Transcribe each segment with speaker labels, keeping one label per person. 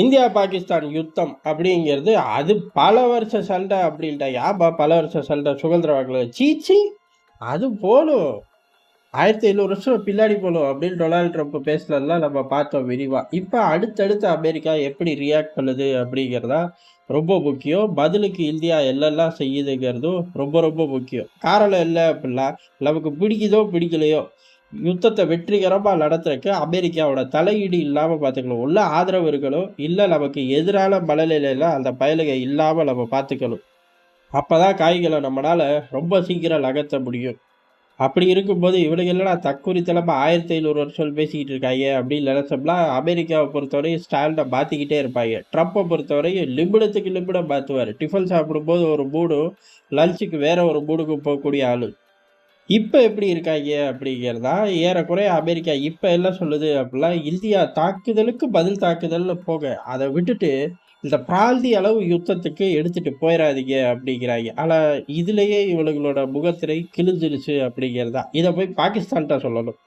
Speaker 1: India Pakistan யுத்தம் அப்படிங்கிறது அது பல வருஷ சண்டை அப்படின்ட்டா. யாப்பா பல வருஷ சண்டை சுதந்திர வாக்கில். சீச்சி அது போலும். ஆயிரத்தி ஐநூறு வருஷம் பின்னாடி போகணும் அப்படின்னு டொனால்ட் ட்ரம்ப் பேசுனதுலாம் நம்ம பார்த்தோம் விரிவாக இப்போ அடுத்தடுத்து அமெரிக்கா எப்படி ரியாக்ட் பண்ணுது அப்படிங்கிறதா ரொம்ப முக்கியம். பதிலுக்கு இந்தியா எல்லெல்லாம் செய்யுதுங்கிறதும் ரொம்ப ரொம்ப முக்கியம். காரணம் இல்லை அப்படின்னா நமக்கு பிடிக்குதோ பிடிக்கலையோ யுத்தத்தை வெற்றிகரமாக நடத்துறதுக்கு அமெரிக்காவோட தலையீடு இல்லாமல் பார்த்துக்கணும். உள்ள ஆதரவு இருக்கணும். இல்லை நமக்கு எதிரான மழலையில அந்த பயலுகை இல்லாமல் நம்ம பார்த்துக்கணும். அப்போ தான் காய்களை நம்மளால ரொம்ப சீக்கிரம் நகர்த்த முடியும். அப்படி இருக்கும்போது இவனுக்கு என்னடா ஆயிரத்தி ஐநூறு வருஷம் பேசிக்கிட்டு இருக்காங்க அப்படின்னு நினச்சோம்னா அமெரிக்காவை பொறுத்தவரையும் ஸ்டாண்டை மாற்றிக்கிட்டே இருப்பாங்க. ட்ரம்ப்பை பொறுத்தவரையும் லிமிடத்துக்கு லிமிடம் மாற்றுவார் டிஃபன் சாப்பிடும்போது ஒரு மூடும் லஞ்சுக்கு வேற ஒரு மூடுக்கு போகக்கூடிய ஆள். இப்போ எப்படி இருக்காங்க அப்படிங்கிறதா ஏறக்குறைய அமெரிக்கா இப்போ என்ன சொல்லுது அப்படின்னா இந்தியா தாக்குதலுக்கு பதில் தாக்குதல்னு போக அதை விட்டுட்டு இந்த பிராந்திய அளவு யுத்தத்துக்கு எடுத்துட்டு போயிடாதீங்க அப்படிங்கிறாங்க ஆனால் இதுலேயே இவளுங்களோட முகத்திரை கிழிஞ்சிருச்சு அப்படிங்கிறதா. இதை போய் பாகிஸ்தான்கிட்ட சொல்லணும்.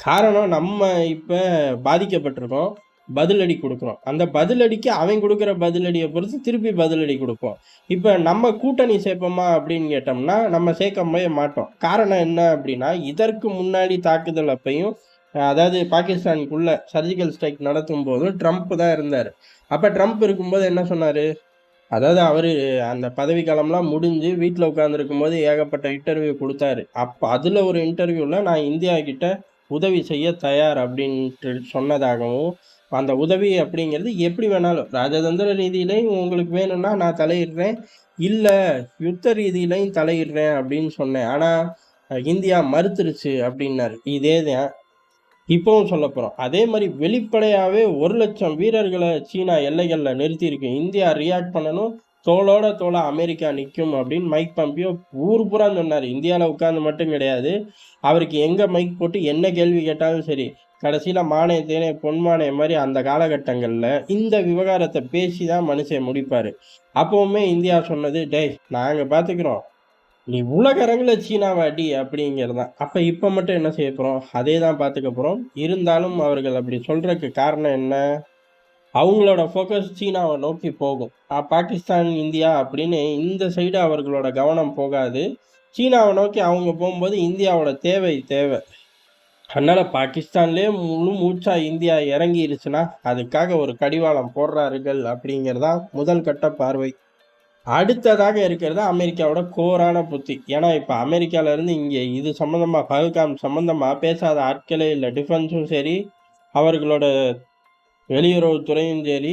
Speaker 1: காரணம் நம்ம இப்போ பாதிக்கப்பட்டிருக்கோம். பதிலடி கொடுக்குறோம் அந்த பதிலடிக்கு அவன் கொடுக்குற பதிலடியை பொறுத்து திருப்பி பதிலடி கொடுப்போம். இப்போ நம்ம கூட்டணி சேர்ப்போமா அப்படின்னு கேட்டோம்னா நம்ம சேர்க்கவே மாட்டோம். காரணம் என்ன அப்படின்னா இதற்கு முன்னாடி தாக்குதல் அப்பையும் அதாவது பாகிஸ்தானுக்குள்ள சர்ஜிக்கல் ஸ்ட்ரைக் நடத்தும் போதும் ட்ரம்ப் தான் இருந்தார். அப்போ ட்ரம்ப் இருக்கும்போது என்ன சொன்னார்? அதாவது அவர் அந்த பதவி காலம்லாம் முடிஞ்சு வீட்டில் உட்காந்துருக்கும் போது ஏகப்பட்ட இன்டர்வியூ கொடுத்தாரு. அப்போ அதில் ஒரு இன்டர்வியூவில் நான் இந்தியா கிட்ட உதவி செய்ய தயார் அப்படின்ட்டு சொன்னதாகவும் அந்த உதவி அப்படிங்கிறது எப்படி வேணாலும் ராஜதந்திர ரீதியிலையும் உங்களுக்கு வேணும்னா நான் தலையிடுறேன். இல்லை யுத்த ரீதியிலையும் தலையிடுறேன் அப்படின்னு சொன்னேன். ஆனால் இந்தியா மறுத்துருச்சு அப்படின்னாரு. இதே தான் இப்போவும் சொல்ல போகிறோம் அதே மாதிரி வெளிப்படையாகவே ஒரு லட்சம் வீரர்களை சீனா எல்லைகளில் நிறுத்தியிருக்கு. இந்தியா ரியாக்ட் பண்ணணும். தோளோட தோளா அமெரிக்கா நிற்கும் அப்படின்னு மைக் பம்பியோ ஊர் பூரா சொன்னார். இந்தியாவில் உட்காந்து மட்டும் கிடையாது. அவருக்கு எங்கே மைக் போட்டு என்ன கேள்வி கேட்டாலும் சரி கடைசியில் மானிய தேனே பொன்மானிய மாதிரி அந்த காலகட்டங்களில் இந்த விவகாரத்தை பேசி தான் மனுஷன் முடிப்பார். அப்போவுமே இந்தியா சொன்னது டேய் நாங்கள் பார்த்துக்குறோம் நீ உலக அரங்கில் சீனாவாடி அப்படிங்கிறது. தான் அப்போ இப்போ மட்டும் என்ன செய்ய போகிறோம் அதே தான் பார்த்துக்க போகிறோம் இருந்தாலும் அவர்கள் அப்படி சொல்கிறதுக்கு காரணம் என்ன? அவங்களோட ஃபோக்கஸ் சீனாவை நோக்கி போகும். பாகிஸ்தான் இந்தியா அப்படின்னு இந்த சைடு அவர்களோட கவனம் போகாது. சீனாவை நோக்கி அவங்க போகும்போது இந்தியாவோட தேவை தேவை. அதனால பாகிஸ்தான்லேயே முழு மூச்சா இந்தியா இறங்கிருச்சுன்னா அதுக்காக ஒரு கடிவாளம் போடுறார்கள் அப்படிங்கிறதா முதல் கட்ட பார்வை. அடுத்ததாக இருக்கிறது அமெரிக்காவோட கோரான புத்தி. ஏன்னா இப்போ அமெரிக்காவிலேருந்து இங்கே இது சம்மந்தமாக பகல்காம் சம்மந்தமாக பேசாத ஆட்களே இல்லை. டிஃபென்ஸும் சரி அவர்களோட வெளியுறவுத்துறையும் சரி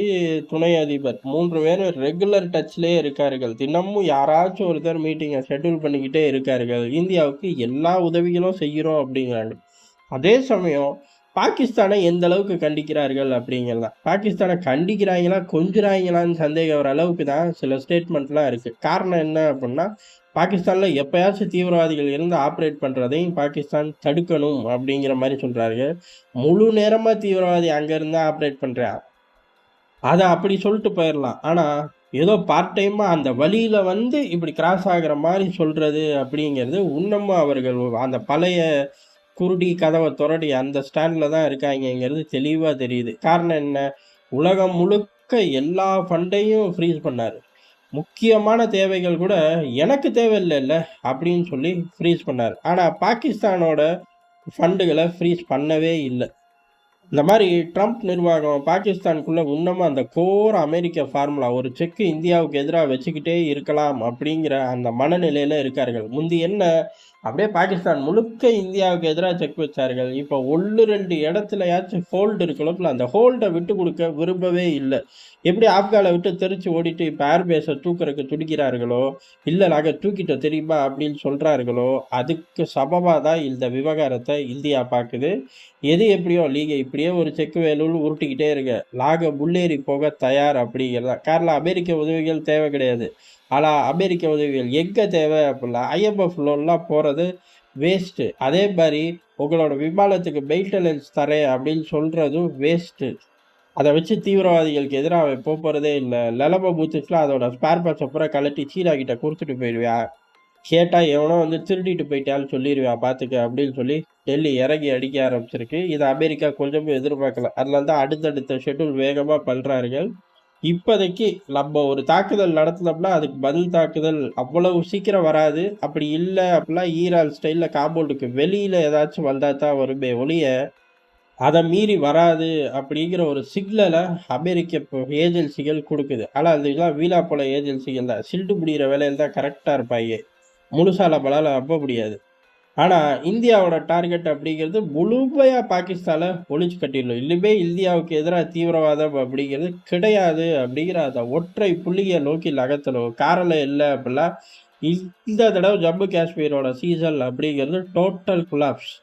Speaker 1: துணை அதிபர். மூன்று பேரும் ரெகுலர் டச்லேயே இருக்கார்கள். தினமும் யாராச்சும் ஒருத்தர் மீட்டிங்கை ஷெட்யூல் பண்ணிக்கிட்டே இருக்கார்கள். இந்தியாவுக்கு எல்லா உதவிகளும் செய்கிறோம் அப்படிங்கிறாங்க. அதே சமயம் பாகிஸ்தானை எந்த அளவுக்கு கண்டிக்கிறார்கள் அப்படிங்கிறது. தான் பாகிஸ்தானை கண்டிக்கிறாங்களா கொஞ்சுறாங்களான்னு சந்தேகம் வர அளவுக்கு தான் சில ஸ்டேட்மெண்ட்லாம் இருக்குது காரணம் என்ன அப்படின்னா பாகிஸ்தானில் எப்போயாச்சும் தீவிரவாதிகள் இருந்து ஆப்ரேட் பண்ணுறதையும் பாகிஸ்தான் தடுக்கணும் அப்படிங்கிற மாதிரி சொல்கிறாரு முழு நேரமாக தீவிரவாதி அங்கேருந்து ஆப்ரேட் பண்ணுறான் அதை அப்படி சொல்லிட்டு போயிடலாம். ஆனால் ஏதோ பார்ட் டைமாக அந்த வழியில் வந்து இப்படி கிராஸ் ஆகிற மாதிரி சொல்கிறது அப்படிங்கிறது இன்னமும் அவர்கள். அந்த பழைய குருடி கதவை துரடி அந்த ஸ்டாண்டில் தான் இருக்காங்கங்கிறது தெளிவாக தெரியுது. காரணம் என்ன? உலகம் முழுக்க எல்லா ஃபண்டையும் ஃப்ரீஸ் பண்ணார். முக்கியமான தேவைகள் கூட எனக்கு தேவையில்லைல்ல அப்படின்னு சொல்லி ஃப்ரீஸ் பண்ணார். ஆனால் பாகிஸ்தானோட ஃபண்டுகளை ஃப்ரீஸ் பண்ணவே இல்லை. இந்த மாதிரி ட்ரம்ப் நிர்வாகம் பாகிஸ்தானுக்குள்ளே இன்னமும் அந்த கோர் அமெரிக்க ஃபார்முலா ஒரு செக்கு இந்தியாவுக்கு எதிராக வச்சுக்கிட்டே இருக்கலாம் அப்படிங்கிற அந்த மனநிலையில் இருக்கார்கள். முந்தி என்ன அப்படியே பாகிஸ்தான் முழுக்க இந்தியாவுக்கு எதிராக செக் வச்சார்கள். இப்போ ஒன்று ரெண்டு இடத்துலயாச்சும் ஹோல்டு இருக்கணும் அந்த ஹோல்டை விட்டு கொடுக்க விரும்பவே இல்லை. எப்படி ஆப்கானை விட்டு தெரிச்சு ஓடிட்டு இப்போ ஏர்பேஸை தூக்குறதுக்கு துடிக்கிறார்களோ இல்லை நாங்கள் தூக்கிட்டோம் தெரியுமா அப்படின்னு சொல்கிறார்களோ அதுக்கு சமமாக தான் இந்த விவகாரத்தை இந்தியா பார்க்குது. எது எப்படியோ லீகை இப்படியே ஒரு செக்கு வேலூர் உருட்டிக்கிட்டே இருங்க. லாக முன்னேறி போக தயார் அப்படிங்கிறதா. காரணம் அமெரிக்க உதவிகள் தேவை கிடையாது. ஆனால் அமெரிக்க உதவிகள் எங்கே தேவை அப்படிலாம் ஐஎம்எஃப் லோன்லாம் போகிறது வேஸ்ட்டு அதே மாதிரி உங்களோட விமானத்துக்கு மெயின்டெனன்ஸ் தரேன் அப்படின்னு சொல்கிறதும் வேஸ்ட்டு அதை வச்சு தீவிரவாதிகளுக்கு எதிராக அவன் போகிறதே இல்லை. நிலமை பூத்துச்சுலாம் அதோட ஸ்பேர் பார்ட்ஸை அப்புறம் கலட்டி சீனா கிட்ட கொடுத்துட்டு போயிடுவியா கேட்டால் எவனோ வந்து திருடிட்டு போயிட்டான்னு சொல்லிடுவியா பார்த்துக்க அப்படின்னு சொல்லி டெல்லி இறங்கி அடிக்க ஆரம்பிச்சிருக்கு. இது அமெரிக்கா கொஞ்சமும் எதிர்பார்க்கல. அதனால தான் அடுத்தடுத்த ஷெட்யூல் வேகமாக பண்ணுறார்கள் இப்போதைக்கு நம்ம ஒரு தாக்குதல் நடத்தினோம்னா அதுக்கு பதில் தாக்குதல் அவ்வளவு சீக்கிரம் வராது. அப்படி இல்லை அப்படிலாம் ஈரான் ஸ்டைலில் காம்பவுண்டுக்கு வெளியில் ஏதாச்சும் வந்தால் தான் வருமே ஒழிய அதை மீறி வராது அப்படிங்கிற ஒரு சிக்னலை அமெரிக்க ஏஜென்சிகள் கொடுக்குது. ஆனால் அதுக்கெல்லாம் வீணா போல ஏஜென்சிகள் தான். சில்டு முடிகிற வேலையில் தான் கரெக்டாக இருப்பாங்க. முழுசாக நம்மளால் நம்ப முடியாது. ஆனால் இந்தியாவோட டார்கெட் அப்படிங்கிறது முழுமையாக பாகிஸ்தானை ஒழிச்சு கட்டிடணும். இனிமே இந்தியாவுக்கு எதிராக தீவிரவாதம் அப்படிங்கிறது கிடையாது அப்படிங்கிற அந்த ஒற்றை புள்ளியை நோக்கி நகர்த்தணும். காரணம் இல்லை அப்படிலாம் இந்த தடவை ஜம்மு காஷ்மீரோட சீசன் அப்படிங்கிறது டோட்டல் குலாப்ஸ்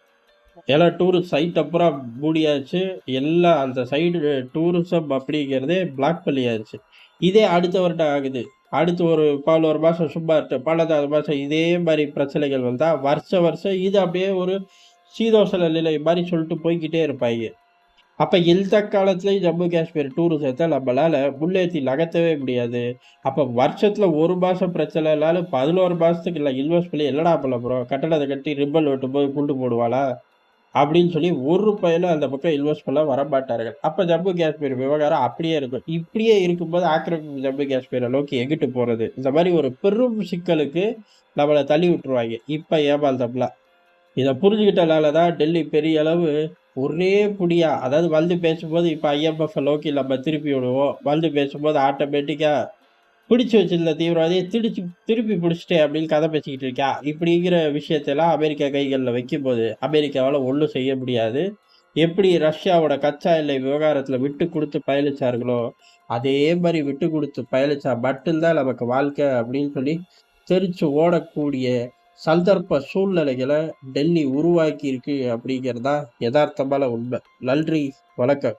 Speaker 1: ஏன்னா டூரிஸ்ட் சைட் அப்புறம் மூடியாச்சு. எல்லாம் அந்த சைடு டூரிசம் அப்படிங்கிறதே பிளாக் பண்ணியாச்சு. இதே அடுத்த வருடம் ஆகுது. அடுத்து ஒரு பதினோரு மாதம் சும்மா இருக்கு பன்னெண்டாவது மாதம் இதே மாதிரி பிரச்சனைகள் வந்தால் வருஷம் வருஷம் இது அப்படியே ஒரு சீதோசன நிலை மாதிரி சொல்லிட்டு போய்கிட்டே இருப்பாங்க அப்போ எந்த காலத்துலேயும் ஜம்மு காஷ்மீர் டூரிசத்தை நம்மளால் முன்னேற்றி நகர்த்தவே முடியாது. அப்போ வருஷத்தில் ஒரு மாதம் பிரச்சனை இல்லாலும் பதினோரு மாதத்துக்கு இல்லை இன்வெஸ்ட் பண்ணி என்னடா பண்ண போகிறோம் கட்டடத்தை கட்டி ரிப்பன் வெட்டும் போது குண்டு போடுவாளா? அப்படின்னு சொல்லி ஒரு பையனும் அந்த பக்கம் இன்வெஸ்ட் பண்ண வரமாட்டார்கள். அப்போ ஜம்மு காஷ்மீர் விவகாரம் அப்படியே இருக்கும். இப்படியே இருக்கும்போது ஆக்கிரமிப்பு ஜம்மு காஷ்மீரை நோக்கி எங்கிட்டு போகிறது இந்த மாதிரி ஒரு பெரும் சிக்கலுக்கு நம்மளை தள்ளி விட்டுருவாங்க. இப்போ ஏமாந்தப்பலாம் இதை புரிஞ்சுக்கிட்டனால தான் டெல்லி பெரிய அளவு ஒரே புடியா அதாவது வந்து பேசும்போது இப்போ ஐஎம்எஃப் நோக்கி நம்ம திருப்பி விடுவோம். வந்து பேசும்போது ஆட்டோமேட்டிக்காக பிடிச்சி வச்சிருந்த தீவிரவாதியை திருச்சி திருப்பி பிடிச்சிட்டே அப்படின்னு கதை பேசிக்கிட்டு இருக்கியா இப்படிங்கிற விஷயத்தெல்லாம் அமெரிக்கா கைகளில் வைக்கும்போது அமெரிக்காவால் ஒன்றும் செய்ய முடியாது. எப்படி ரஷ்யாவோட கச்சா எல்லை விவகாரத்தில் விட்டு கொடுத்து பயணிச்சார்களோ அதே மாதிரி விட்டு கொடுத்து பயணிச்சா மட்டும்தான் நமக்கு வாழ்க்கை அப்படின்னு சொல்லி தெரிச்சு ஓடக்கூடிய சந்தர்ப்ப சூழ்நிலைகளை டெல்லி உருவாக்கி இருக்கு அப்படிங்கிறதா யதார்த்தமான உண்மை. நன்றி வணக்கம்.